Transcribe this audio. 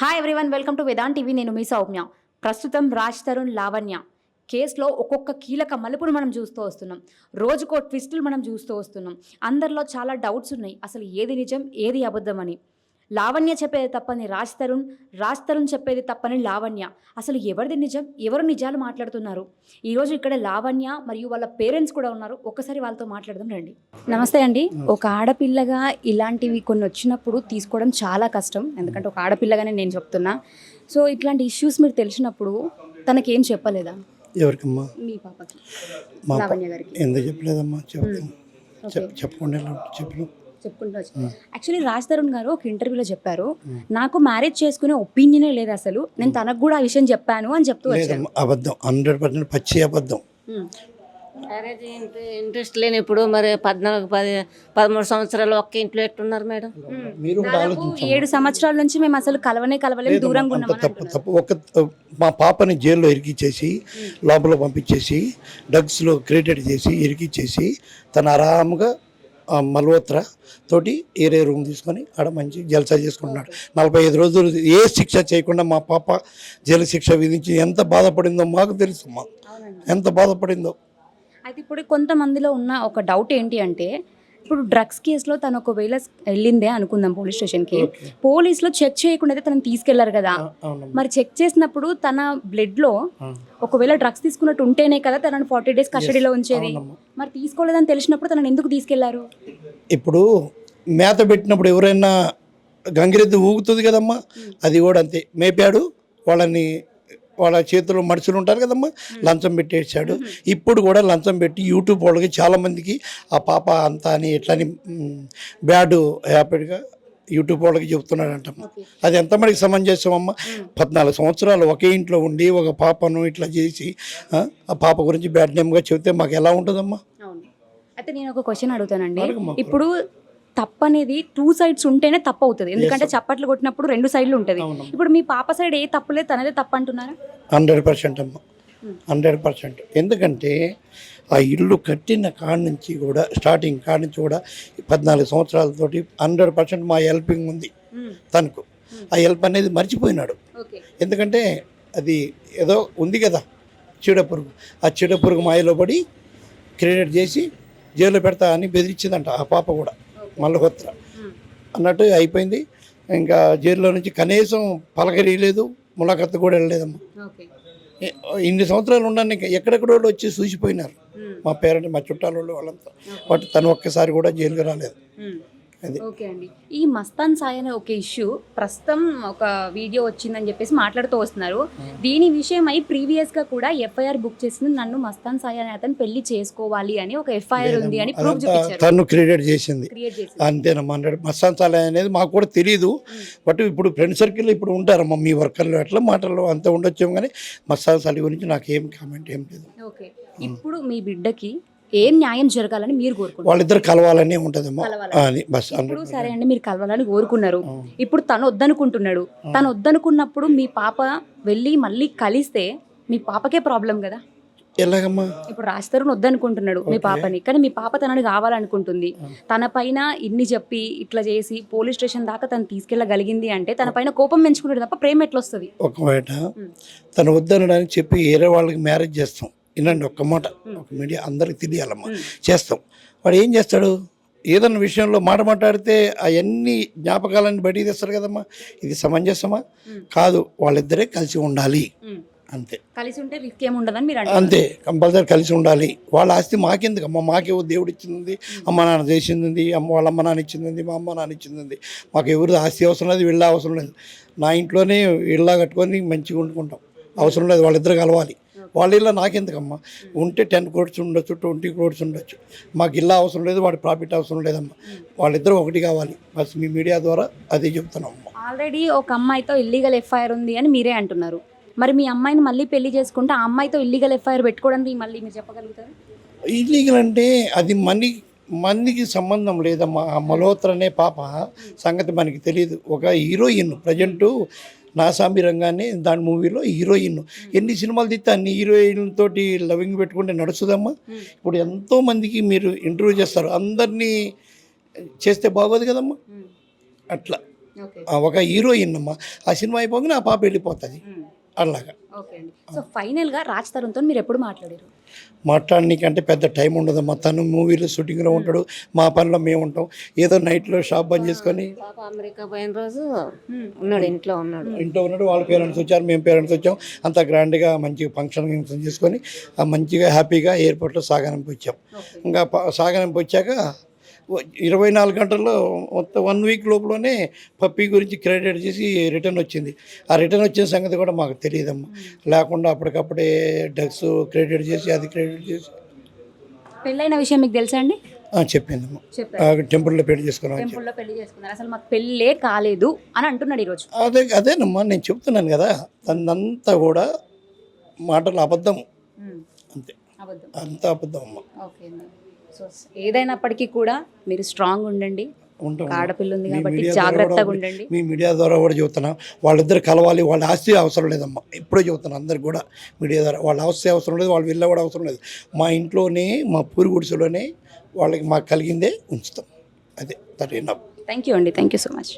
Hi everyone welcome to Vedant TV నేను మీ సౌమ్య. ప్రస్తుతం రాజ్ తరుణ్ లావణ్య. కేసులో ఒక్కొక్క కీలక మలుపును మనం చూస్తూ వస్తున్నాం. రోజుకో ట్విస్టులు మనం చూస్తూ వస్తున్నాం. అందరిలో చాలా డౌట్స్ ఉన్నాయి. అసలు ఏది నిజం ఏది అబద్ధం అని లావణ్య చెప్పేది తప్పని రాజ్ తరుణ్ రాజ్ తరుణ్ చెప్పేది తప్పని లావణ్య. అసలు ఎవరిది నిజం? ఎవరు నిజాలు మాట్లాడుతున్నారు? ఈరోజు ఇక్కడ లావణ్య మరియు వాళ్ళ పేరెంట్స్ కూడా ఉన్నారు. ఒకసారి వాళ్ళతో మాట్లాడదాం రండి. నమస్తే అండి. ఒక ఆడపిల్లగా ఇలాంటివి కొన్ని వచ్చినప్పుడు తీసుకోవడం చాలా కష్టం. ఎందుకంటే ఒక ఆడపిల్లగానే నేను చెప్తున్నా. సో ఇట్లాంటి ఇష్యూస్ మీరు తెలిసినప్పుడు తనకేం చెప్పలేదా? ఎవరికమ్మా? మీ పాపకి. లావణ్య గారికి. ఎందుకు చెప్పలేదమ్మా? చెప్పకుండా చెప్పను చెప్పుకుంటూ యాక్చువల్లీ రాజ్ తరుణ్ గారు ఒక ఇంటర్వ్యూలో చెప్పారు నాకు మ్యారేజ్ చేసుకునే ఒపీనియనే లేదు అసలు. నేను తనకు కూడా ఆ విషయం చెప్పాను అని చెప్తూ వచ్చారు. లేదమ్మా అబద్ధం. హండ్రెడ్ పర్సెంట్ పచ్చి అబద్ధం. మ్యారేజ్ ఇంట్రె- ఇంట్రెస్ట్ లేనిప్పుడు మరి పద్నాలుగు పది పదమూడు సంవత్సరాలు ఒక్క ఇంట్లో ఎట్టున్నారు మేడం? ఏడు సంవత్సరాల నుంచి మేము అసలు కలవనే కలవలేము దూరంగా అంత ఉన్నామని తప్పు తప్పు. ఒక మా పాపని జైల్లో ఇరికిచ్చేసి లోపల పంపించేసి డ్రగ్స్లో క్రియేటెడ్ చేసి ఇరికిచ్చేసి తను ఆరాముగా మల్హోత్ర తోటి ఏరే రూమ్ తీసుకొని ఆడ మంచి జల్సా చేసుకుంటున్నాడు. నలభై ఐదు రోజులు ఏ శిక్ష చేయకుండా మా పాప జైలు శిక్ష విధించి ఎంత బాధపడిందో మాకు తెలుసమ్మా ఎంత బాధపడిందో. అయితే ఇప్పుడు కొంతమందిలో ఉన్న ఒక డౌట్ ఏంటి అంటే ఇప్పుడు డ్రగ్స్ కేసులో తను ఒకవేళ వెళ్ళిందే అనుకుందాం పోలీస్ స్టేషన్కి పోలీసులు చెక్ చేయకుండా అయితే తనని తీసుకెళ్ళారు కదా. మరి చెక్ చేసినప్పుడు తన బ్లడ్లో ఒకవేళ డ్రగ్స్ తీసుకున్నట్టు ఉంటేనే కదా తనని ఫార్టీ డేస్ కస్టడీలో ఉంచేది. మరి తీసుకోలేదని తెలిసినప్పుడు తనని ఎందుకు తీసుకెళ్ళారు? ఇప్పుడు మేత పెట్టినప్పుడు ఎవరైనా గంగిరెద్దు ఊగుతుంది కదమ్మా? అది కూడా అంతే. మేపాడు వాళ్ళని వాళ్ళ చేతిలో మనుషులు ఉంటారు కదమ్మా లంచం పెట్టేసాడు ఇప్పుడు కూడా లంచం పెట్టి యూట్యూబ్ వాళ్ళకి చాలామందికి ఆ పాప అంతా అని మ్, బ్యాడ్ హ్యాపీగా యూట్యూబ్ వాళ్ళకి చెప్తున్నాడంటమ్మా అది ఎంత మనకి సమంజసం అమ్మ పద్నాలుగు సంవత్సరాలు ఒకే ఇంట్లో ఉండి ఒక పాపను ఇట్లా చేసి ఆ, పాప గురించి బ్యాడ్ నేమ్గా చెబితే మాకు ఎలా ఉంటుందమ్మా? అయితే నేను ఒక క్వశ్చన్ అడుగుతానండి. ఇప్పుడు తప్పు అనేది టూ సైడ్స్ ఉంటేనే తప్పు అవుతుంది ఎందుకంటే చప్పట్లు కొట్టినప్పుడు రెండు సైడ్లు ఉంటది. ఇప్పుడు మీ పాప సైడ్ ఏ తప్పు లేదు తనదే తప్పు అంటున్నారా? హండ్రెడ్ పర్సెంట్ అమ్మ. Hundred percent. ఎందుకంటే ఆ ఇల్లు కట్టిన కాడ నుంచి కూడా స్టార్టింగ్ కాడ నుంచి కూడా పద్నాలుగు సంవత్సరాలతోటి హండ్రెడ్ పర్సెంట్ మా హెల్పింగ్ ఉంది తనకు. ఆ హెల్ప్ అనేది మర్చిపోయినాడు. ఎందుకంటే అది ఏదో ఉంది కదా చీడపురుగు. ఆ చీడపురుగు మాయలో పడి క్రియేట్ చేసి జైల్లో పెడతా అని బెదిరించిందంట ఆ పాప కూడా. మల్లహోత్ర అన్నట్టు అయిపోయింది. ఇంకా జైల్లో నుంచి కనీసం పలకరియలేదు ములాఖత్తు కూడా వెళ్ళలేదమ్మా. ఇన్ని సంవత్సరాలు ఉన్నాను ఇంకా ఎక్కడెక్కడో వాళ్ళు వచ్చి చూసిపోయినారు. మా పేరెంట్ మా చుట్టాల వాళ్ళు వాళ్ళంతా. బట్ తను ఒక్కసారి కూడా జైలుకి రాలేదు. అది. ఓకే అండి. ఈ మస్తాన్ సాయి అనే ఒక ఇష్యూ ప్రస్తుతం ఒక వీడియో వచ్చిందని చెప్పేసి మాట్లాడుతూ వస్తున్నారు. దీని విషయమై ప్రీవియస్గా కూడా ఎఫ్ఐఆర్ బుక్ చేసింది. నన్ను మస్తాన్ సాయి అనే అతను పెళ్ళి చేసుకోవాలి అని ఒక ఎఫ్ఐఆర్ ఉంది అని ప్రూఫ్ తను క్రియేట్ చేసింది. అంతేనమ్మా మస్తాన్ సాలే అనేది మాకు కూడా తెలియదు బట్ ఇప్పుడు ఫ్రెండ్ సర్కిల్ ఇప్పుడు ఉంటారమ్మా మీ వర్కర్లు అట్లా మాటల్లో అంత ఉండొచ్చేమో కానీ మస్తాన్ సాలి గురించి నాకు ఏం కామెంట్ ఏం లేదు. ఓకే. ఇప్పుడు మీ బిడ్డకి ఏం న్యాయం జరగాలని మీరు కోరుకుంటారు వాళ్ళిద్దరు కలవాలనే ఉంటుందమ్మా కలవాలని. అది బస్ ఇప్పుడు సరే అండి మీరు కలవాలని కోరుకున్నారు. ఇప్పుడు తను వద్దనుకుంటున్నాడు. తను వద్దనుకున్నప్పుడు మీ పాప వెళ్ళి మళ్ళీ కలిస్తే మీ పాపకే ప్రాబ్లం కదా? ఎలాగమ్మా? ఇప్పుడు రాజతరుణ్ వద్దనుకుంటున్నాడు మీ పాపని కానీ మీ పాప తనని కావాలనుకుంటుంది. తన పైన ఇన్ని చెప్పి ఇట్లా చేసి పోలీస్ స్టేషన్ దాకా తను తీసుకెళ్ళగలిగింది అంటే తన పైన కోపం పెంచుకుంటాడు తప్ప ప్రేమ ఎట్లా వస్తుంది ఒకవేళ తను వద్దనడానికి చెప్పి వేరే వాళ్ళకి మ్యారేజ్ చేస్తాం. వినండి ఒక్క మాట ఒక మీడియా అందరికి తెలియాలమ్మా. చేస్తాం. వాడు ఏం చేస్తాడు? ఏదన్నా విషయంలో మాట మాట్లాడితే అవన్నీ జ్ఞాపకాలన్నీ బయటికి తెస్తారు కదమ్మా. ఇది సమంజసమా? కాదు వాళ్ళిద్దరే కలిసి ఉండాలి. అంతే. కలిసి ఉంటే రిస్క్ ఏమి ఉండదని మీరు అంతే కంపల్సరీ కలిసి ఉండాలి. వాళ్ళ ఆస్తి మాకెందుకు? అమ్మ మాకేవో దేవుడు ఇచ్చింది. అమ్మ నాన్న చేసింది అమ్మ వాళ్ళ అమ్మ నాన్న ఇచ్చింది మా అమ్మ నాన్న ఇచ్చింది. మాకు ఎవరు ఆస్తి అవసరం లేదు వీళ్ళ అవసరం లేదు. నా ఇంట్లోనే ఇళ్ళ కట్టుకొని మంచిగా వండుకుంటాం అవసరం లేదు వాళ్ళిద్దరు కలవాలి. వాళ్ళ ఇళ్ళ నాకెందుకమ్మా? ఉంటే టెన్ క్రోడ్స్ ఉండొచ్చు ట్వంటీ క్రోడ్స్ ఉండొచ్చు. మాకు ఇల్లు అవసరం లేదు వాడి ప్రాఫిట్ అవసరం లేదమ్మా. వాళ్ళిద్దరూ ఒకటి కావాలి. బస్ మీ మీడియా ద్వారా అదే చెప్తున్నాం అమ్మా ఆల్రెడీ ఒక అమ్మాయితో ఇల్లీగల్ ఎఫ్ఐఆర్ ఉంది అని మీరే అంటున్నారు. మరి మీ అమ్మాయిని మళ్ళీ పెళ్ళి చేసుకుంటే ఆ అమ్మాయితో ఇల్లీగల్ ఎఫ్ఐఆర్ పెట్టుకోవడానికి మళ్ళీ మీరు చెప్పగలుగుతారు? ఇల్లీగల్ అంటే అది మనీ మందికి సంబంధం లేదమ్మా ఆ మల్హోత్ర అనే పాప సంగతి మనకి తెలియదు ఒక హీరోయిన్ ప్రజెంట్ నాసామి రంగాన్ని దాని మూవీలో హీరోయిన్. ఎన్ని సినిమాలు తీస్తే అన్ని హీరోయిన్ తోటి లవింగ్ పెట్టుకుంటే నడుస్తుందమ్మా. ఇప్పుడు ఎంతో మందికి మీరు ఇంటర్వ్యూ చేస్తారు. అందరినీ చేస్తే బాగోదు కదమ్మా. అట్లా. ఒక హీరోయిన్ అమ్మ. ఆ సినిమా అయిపోగానే ఆ పాప వెళ్ళిపోతుంది. అలాగా. ఓకే అండి. సో ఫైనల్గా రాజ్ తరుణ్తో మీరు ఎప్పుడు మాట్లాడారు? మాట్లాడనీకంటే పెద్ద టైం ఉండదమ్మా తను మూవీలో షూటింగ్లో ఉంటాడు. మా పనిలో మేము ఉంటాం. ఏదో నైట్లో షాప్ బంద్ చేసుకొని పాప అమెరికా పోయిన రోజు ఉన్నాడు ఇంట్లో ఉన్నాడు. ఇంట్లో ఉన్నాడు. వాళ్ళ పేరెంట్స్ వచ్చారు. మేము పేరెంట్స్ వచ్చాం. అంత గ్రాండ్గా మంచిగా ఫంక్షన్ చేసుకొని ఆ మంచిగా హ్యాపీగా ఎయిర్పోర్ట్లో సాగనంపి వచ్చాం. ఇంకా సాగనంపి వచ్చాక ఇరవై నాలుగు గంటల్లో మొత్తం వన్ వీక్ లోపలనే పప్పీ గురించి క్రెడిట్ చేసి రిటర్న్ వచ్చింది. ఆ రిటర్న్ వచ్చిన సంగతి కూడా మాకు తెలియదమ్మా. లేకుండా అప్పటికప్పుడే డ్రగ్స్ క్రెడిట్ చేసి అది క్రెడిట్ చేసి. పెళ్ళైన విషయం మీకు తెలుసా అండి? చెప్పిందమ్మా టెంపుల్లో పెళ్ళి చేసుకున్నాం టెంపుల్లో పెళ్ళి చేసుకున్నారు. అసలు మాకు పెళ్ళే కాలేదు అని అంటున్నాడు ఈరోజు. అదే అదేనమ్మా నేను చెప్తున్నాను కదా. తనంతా కూడా మాటలు అబద్ధం. అంతే. అంత అబద్ధం అమ్మ. ఓకే సో ఏదైనప్పటికీ కూడా మీరు స్ట్రాంగ్ ఉండండి. ఆడపిల్ల ఉంది కాబట్టి మీడియా ద్వారా జాగ్రత్తగా ఉండండి. మీ మీడియా ద్వారా కూడా చెబుతున్నాం. వాళ్ళిద్దరు కలవాలి వాళ్ళ ఆస్తి అవసరం లేదమ్మా. ఇప్పుడే చెబుతున్నాను అందరికి కూడా మీడియా ద్వారా. వాళ్ళ ఆస్తి అవసరం లేదు వాళ్ళ విల్ల కూడా అవసరం లేదు. మా ఇంట్లోనే మా పూరి గుడిసెలోనే వాళ్ళకి మాకు కలిగిందే ఉంచుతాం. అదే దట్ ఎనఫ్ థ్యాంక్ యూ అండి. Thank you so much